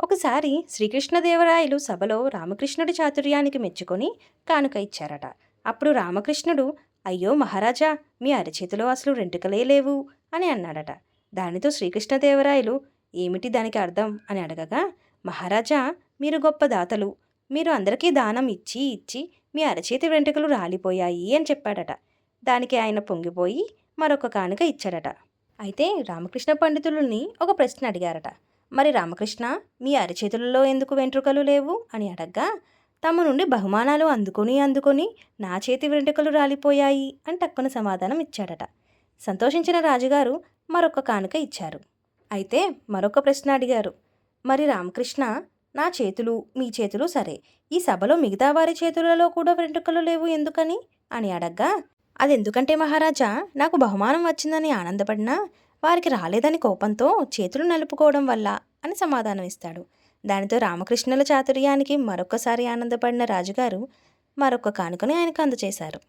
ఒకసారి శ్రీకృష్ణదేవరాయలు సభలో రామకృష్ణుడి చాతుర్యానికి మెచ్చుకొని కానుక ఇచ్చారట. అప్పుడు రామకృష్ణుడు అయ్యో మహారాజా మీ అరచేతిలో అసలు వెంట్రుకలే లేవు అని అన్నాడట. దానితో శ్రీకృష్ణదేవరాయలు ఏమిటి దానికి అర్థం? అని అడగగా మహారాజా మీరు గొప్ప దాతలు. మీరు అందరికీ దానం ఇచ్చి ఇచ్చి మీ అరచేతి వెంట్రుకలు రాలిపోయాయి అని చెప్పాడట. దానికి ఆయన పొంగిపోయి మరొక కానుక ఇచ్చాడట. అయితే రామకృష్ణ పండితులని ఒక ప్రశ్న అడిగారట. మరి రామకృష్ణ మీ అరచేతులలో ఎందుకు వెంట్రుకలు లేవు? అని అడగ్గా తమ నుండి బహుమానాలు అందుకొని అందుకొని నా చేతి వెంట్రుకలు రాలిపోయాయి అని టక్కున సమాధానం ఇచ్చాడట. సంతోషించిన రాజుగారు మరొక కానుక ఇచ్చారు. అయితే మరొక ప్రశ్న అడిగారు. మరి రామకృష్ణ నా చేతులు మీ చేతులు సరే ఈ సభలో మిగతా వారి చేతులలో కూడా వెంట్రుకలు లేవు ఎందుకని? అని అడగ్గా అది ఎందుకంటే మహారాజా నాకు బహుమానం వచ్చిందని ఆనందపడినా వారికి రాలేదని కోపంతో చేతులు నలుపుకోవడం వల్ల అని సమాధానం ఇస్తాడు. దానితో రామకృష్ణుల చాతుర్యానికి మరొకసారి ఆనందపడిన రాజుగారు మరొక కానుకని ఆయనకు అందజేశారు.